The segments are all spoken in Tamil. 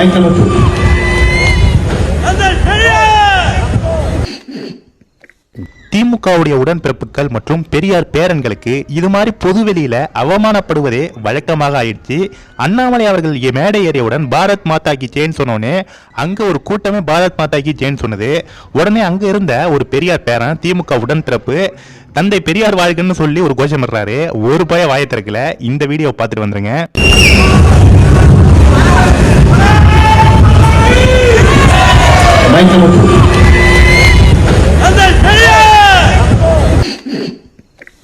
Mic திமுகவுடைய உடன்பிறப்புகள் மற்றும் பெரியார் பேரன்களுக்கு இது மாதிரி பொதுவெளியில அவமானப்படுவதே வழக்கமாக ஆயிடுச்சு. அண்ணாமலை அவர்கள் மேடை ஏறியவுடன் பாரத் மாதா கி ஜெயின் சொன்னோடனே அங்க ஒரு கூட்டமே பாரத் மாதா கி ஜெயின் சொன்னது. உடனே அங்க இருந்த ஒரு பெரியார் பேரன் திமுக உடன்பிறப்பு தந்தை பெரியார் வாழ்கன்னு சொல்லி ஒரு கோஷம் கோஷமிடுறாரு ஒரு பய வாயத்திறக்கல இந்த வீடியோ பார்த்துட்டு வந்துருங்க. Two.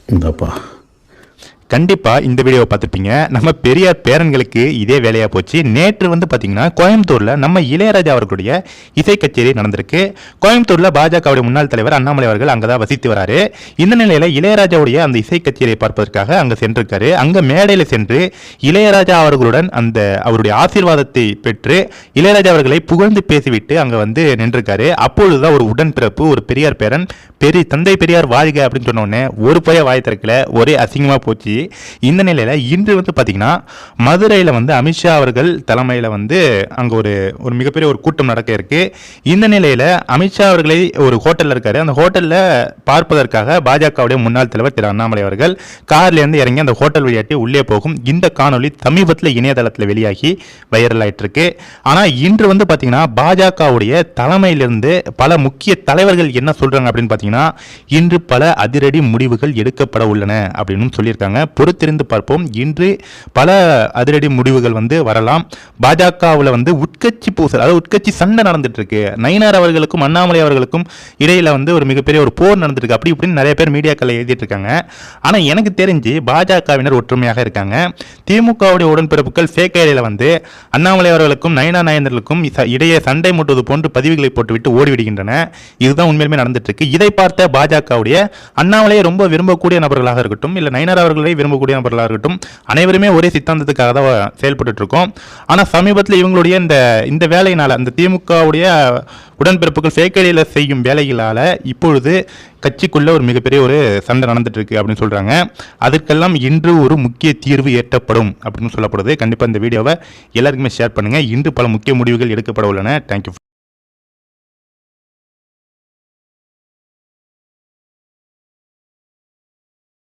இந்தப்பா கண்டிப்பாக இந்த வீடியோவை பார்த்துருப்பீங்க. நம்ம பெரியார் பேரன்களுக்கு இதே வேலையாக போச்சு. நேற்று வந்து பார்த்திங்கன்னா கோயம்புத்தூரில் நம்ம இளையராஜா அவர்களுடைய இசை கச்சேரி நடந்திருக்கு. கோயம்புத்தூரில் பாஜகவுடைய முன்னாள் தலைவர் அண்ணாமலை அவர்கள் அங்கே தான் வசித்து வராரு. இந்த நிலையில் இளையராஜாவுடைய அந்த இசை கச்சேரியை பார்ப்பதற்காக அங்கே சென்றிருக்காரு. அங்கே மேடையில் சென்று இளையராஜா அவர்களுடன் அந்த அவருடைய ஆசீர்வாதத்தை பெற்று இளையராஜா அவர்களை புகழ்ந்து பேசிவிட்டு அங்கே வந்து நின்றிருக்காரு. அப்பொழுதுதான் ஒரு உடன்பிறப்பு ஒரு பெரியார் பேரன் பெரிய தந்தை பெரியார் வாழ்க அப்படின்னு சொன்னோடனே ஒரு போய வாய் திறக்கல ஒரே அசிங்கமாக போச்சு. இந்த நிலையில் இன்று வந்து பார்த்திங்கன்னா மதுரையில் வந்து அமித்ஷா அவர்கள் தலைமையில் வந்து அங்கே ஒரு ஒரு மிகப்பெரிய ஒரு கூட்டம் நடக்க இருக்குது இந்த நிலையில் அமித்ஷா அவர்களை ஒரு ஹோட்டலில் இருக்கார். அந்த ஹோட்டலில் பார்ப்பதற்காக பாஜகவுடைய முன்னாள் தலைவர் திரு அண்ணாமலை அவர்கள் கார்லேருந்து இறங்கி அந்த ஹோட்டல் வழியாட்டி உள்ளே போகும். இந்த காணொளி சமீபத்தில் இணையதளத்தில் வெளியாகி வைரல் ஆயிட்டிருக்கு ஆனால் இன்று வந்து பார்த்திங்கன்னா பாஜகவுடைய தலைமையிலிருந்து பல முக்கிய தலைவர்கள் என்ன சொல்கிறாங்க அப்படின்னு பார்த்தீங்கன்னா இன்று பல அதிரடி முடிவுகள் எடுக்கப்பட உள்ளன அப்படின்னு சொல்லியிருக்காங்க. பொறுத்திருந்து பார்ப்போம். இன்று பல அதிரடி முடிவுகள் வந்து வரலாம். பாஜகவில் வந்து உட்கட்சி பூசல் அதாவது உட்கட்சி சண்டை நடந்துட்டு இருக்கு நயினார் அவர்களுக்கும் அண்ணாமலை அவர்களுக்கும் இடையில வந்து ஒரு மிகப்பெரிய ஒரு போர் நடந்துருக்கு அப்படி இப்படின்னு நிறைய பேர் மீடியாக்களில் எழுதிட்டு இருக்காங்க ஆனா எனக்கு தெரிஞ்சு பாஜகவினர் ஒற்றுமையாக இருக்காங்க. திமுகவுடைய உடன்பிறப்புகள் ஃபேக் வந்து அண்ணாமலை அவர்களுக்கும் நயனா நாயந்தர்களுக்கும் இடையே சண்டை மூட்டுவது போன்று பதிவுகளை போட்டுவிட்டு ஓடிவிடுகின்றன இதுதான் உண்மையிலுமே நடந்துட்டு இருக்கு இதை பார்த்த பாஜகவுடைய அண்ணாமலையை ரொம்ப விரும்பக்கூடிய நபர்களாக இருக்கட்டும் இல்ல நயனார் அவர்களை விரும்பக்கூடிய நபர்களாக இருக்கட்டும் அனைவருமே ஒரே சித்தாந்தத்துக்காக தான் செயல்பட்டு இருக்கோம் ஆனால் சமீபத்தில் இவங்களுடைய இந்த இந்த வேலையினால் அந்த திமுகவுடைய உடன்பிறப்புகள் சேக்கடியில் செய்யும் வேலைகளால் இப்பொழுது கட்சிக்குள்ளே ஒரு மிகப்பெரிய ஒரு சண்டை நடந்துட்டு இருக்கு அப்படின்னு சொல்கிறாங்க அதற்கெல்லாம் இன்று ஒரு முக்கிய தீர்வு ஏற்றப்படும் அப்படின்னு சொல்லப்படுது. கண்டிப்பாக இந்த வீடியோவை எல்லாருக்குமே ஷேர் பண்ணுங்கள் இன்று பல முக்கிய முடிவுகள் எடுக்கப்பட உள்ளன. தேங்க்யூ